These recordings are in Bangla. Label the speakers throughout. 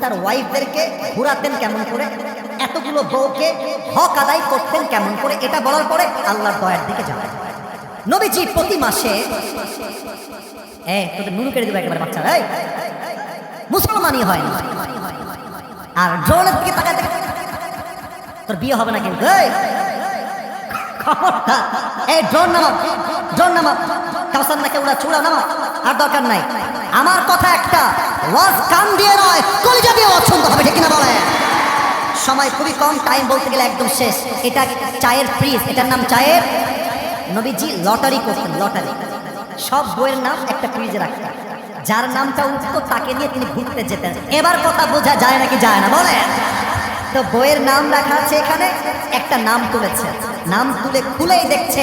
Speaker 1: তার ওয়াইফদেরকে ঘুরাতেন কেমন করে? এতগুলো বউকে হক আদায় করতেন কেমন করে? এটা বলার পরে আল্লাহর দয়ার দিকে যাবে নবীজি প্রতি মাসে এ তোদের নুরু কেড়ে দেবো একেবারে বাচ্চারা, এই। মুসলমানই হয় না। আর ড্রোনের দিকে তাকাতে তোর বিয়ে হবে না কিন্তু, এই। এই, ড্রোন নামাও ড্রোন নামাও। কাউসার নাকে উড়া চুড়া নামাও। আর দরকার নাই। আমার কথা একটা ওয়াজ কান দিয়ে নয়, কলিজা দিয়ে ওয়াজ শুনতে হবে, ঠিক কিনা বলে সময় খুবই কম টাইম বলতে গেলে একদম শেষ। এটা চায়ের ফ্রিজ এটার নাম চায়ের নবীজি লটারি করতেন, লটারি। সব বইয়ের নাম একটা ফ্রিজে রাখতেন। যার নামটা উঠতো, তাকে নিয়ে তিনি ঘুরতে যেতেন। এবার কথা বোঝা যায় নাকি যায় না বলে তো বইয়ের নাম রাখা আছে এখানে, একটা নাম তুলেছে। নাম তুলে খুলেই দেখছে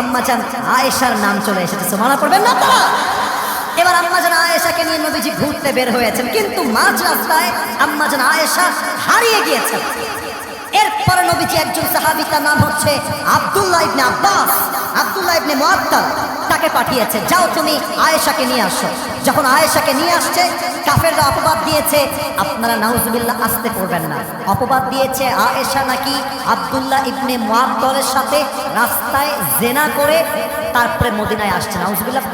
Speaker 1: আম্মা চান আয়েশার নাম চলে এসেছে। মানা পড়বেন না তো এবার আম্মা আম্মাজান আয়েশাকে নিয়ে নবীজি ঘুরতে বের হয়েছেন, কিন্তু মাঝ রাস্তায় আম্মা আম্মাজান আয়েশা হারিয়ে গিয়েছেন এরপরে নবীজি একজন সাহাবী, তার নাম হচ্ছে আব্দুল্লাহ ইবনে আব্বাস। আব্দুল্লাহ ইবনে মুআত্তাল তাকে পাঠিয়েছে, যাও তুমি আয়েশাকে নিয়ে আসো। যখন আয়েশাকে নিয়ে আসছে, কাফেররা অপবাদ দিয়েছে, আপনারা নাউজুবিল্লাহ আসতে করবেন না। অপবাদ দিয়েছে, আয়েশা নাকি আব্দুল্লাহ ইবনে মুআত্তালের সাথে রাস্তায় জেনা করে তারপরে মদিনায় আসছে। নাউজুবিল্লাহ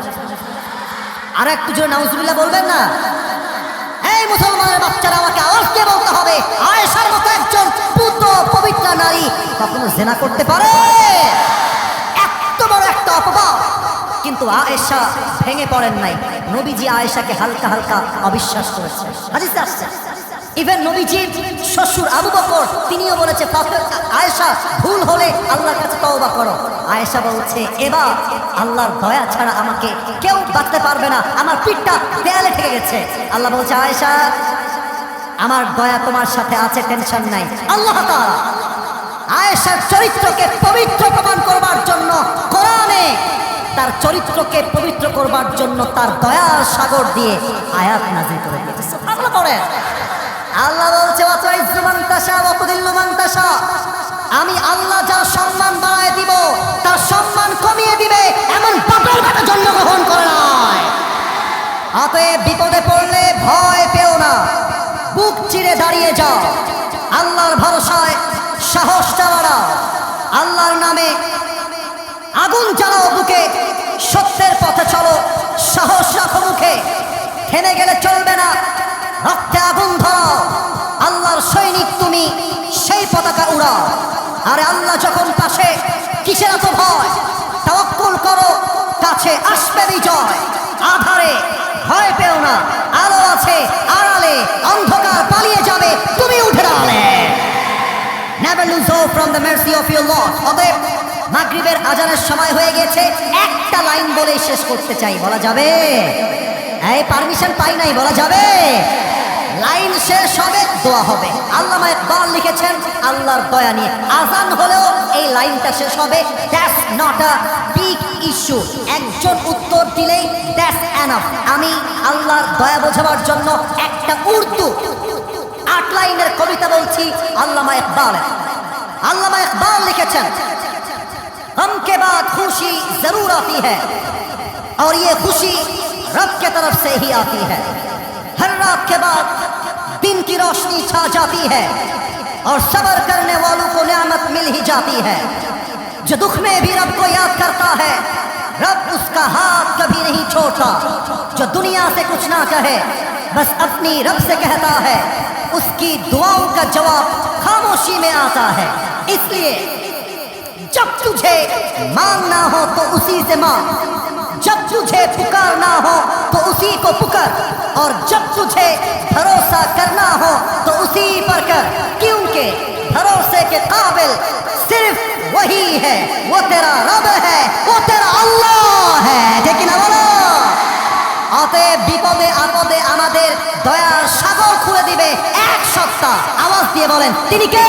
Speaker 1: আর একটু জোরে নাউজুবিল্লাহ বলবেন না? এই মুসলমানের বাচ্চারা আমাকে আওয়াজ বলতে হবে। আয়েশার মতো একজন পুত পবিত্র নারী কখনো জেনা করতে পারে? এত বড় একটা অপবাদ। কিন্তু আয়েশা ভেঙে পড়েন নাই। নবীজি আয়েশাকে হালকা হালকা অবিশ্বাস করেছে। হাদিসে আসছে। ইভেন নবীজির শ্বশুর আবু বকর, তিনিও বলেছে "ফাতে- আয়েশা, ভুল হলে আল্লাহর কাছে তওবা করো। আয়েশা বলছে, এবার আল্লাহর দয়া ছাড়া আমাকে কেউ বাঁচতে পারবে না। আমার পিঠটা দেয়ালে ঠেকে গেছে। আল্লাহ বলছে, আয়েশা, আমার দয়া তোমার সাথে আছে, টেনশন নাই। আল্লাহ আয়েশার চরিত্রকে পবিত্র প্রমাণ করবার জন্য কোরআনে তার চরিত্রকে পবিত্র করবার জন্য তার দয়ার সাগর দিয়ে আয়াত নাজিল করে দিয়েছে। পড়ে আল্লাহ বলছে আমি আল্লাহ যার সম্মান বাড়ায় দিব, তার সম্মান কমিয়ে দিবে, এমন বাপের বেটা জন্মগ্রহণ করে নয় অতএব বিপদে পড়লে ভয় পেও না, বুক চিরে দাঁড়িয়ে যাও। আল্লাহর ভরসায় সাহসটা বাড়াও আল্লাহর নামে আগুন জ্বালাও বুকে, সত্যের পথে চলো, সাহস রাখো মুখে। থেমে গেলে চলবে না আগুন ধরাও। আল্লাহর সৈনিক তুমি, সেই পতাকা উড়াও। আরে আল্লাহ যখন পাশে, কিসের এত ভয়? তাওয়াক্কুল করো, কাছে আসবে বিজয়। আধারে ভয় পেও না, আলো আছে, আড়ালে অন্ধকার পালিয়ে যাবে, তুমি উঠে দাঁড়ালে। Never lose hope from the mercy of your Lord. অতএব, মাগরিবের আজানের সময় হয়ে গেছে, একটা লাইন বলে শেষ করতে চাই, বলা যাবে? এই, পারমিশন পাই নাই, বলা যাবে? লাইন শেষ হবে দোয়া হবে আল্লামা ইকবাল লিখেছেন আল্লাহর দয়া নিয়ে আজান হলেও এই লাইনটা শেষ হবে that's not a big issue একজন উত্তর দিলেই দ্যাটস এনাফ আমি আল্লাহর দয়া বোঝাবার জন্য একটা উর্দু আট লাইনের কবিতা বলছি আল্লামা ইকবাল আল্লামা ইকবাল লিখেছেন हम के बाद खुशी जरूर आती है और ये खुशी रब के तरफ से ही आती है ہر رات کے بعد دن کی روشنی چھا جاتی ہے اور صبر کرنے والوں کو نعمت مل ہی جاتی ہے۔ جو دکھ میں بھی رب کو یاد کرتا ہے، رب اس کا ہاتھ کبھی نہیں چھوڑتا۔ جو دنیا سے کچھ نہ کہے، بس اپنی رب سے کہتا ہے۔ اس کی دعاؤں کا جواب خاموشی میں آتا ہے۔ اس لیے جب تجھے مانگنا ہو تو اسی سے مانگ۔ जब तुझे पुकारना हो तो उसी को पुकार और जब तुझे भरोसा करना हो तो उसी पर कर क्योंकि भरोसे के काबिल सिर्फ वही है वो तेरा रब है वो तेरा अल्लाह है लेकिन বলো অতএব বিপদে আপদে আমাদের দয়ার সাগর খুলে দিবে এক সপ্তাহ আওয়াজ দিয়ে বলেন তিনি কে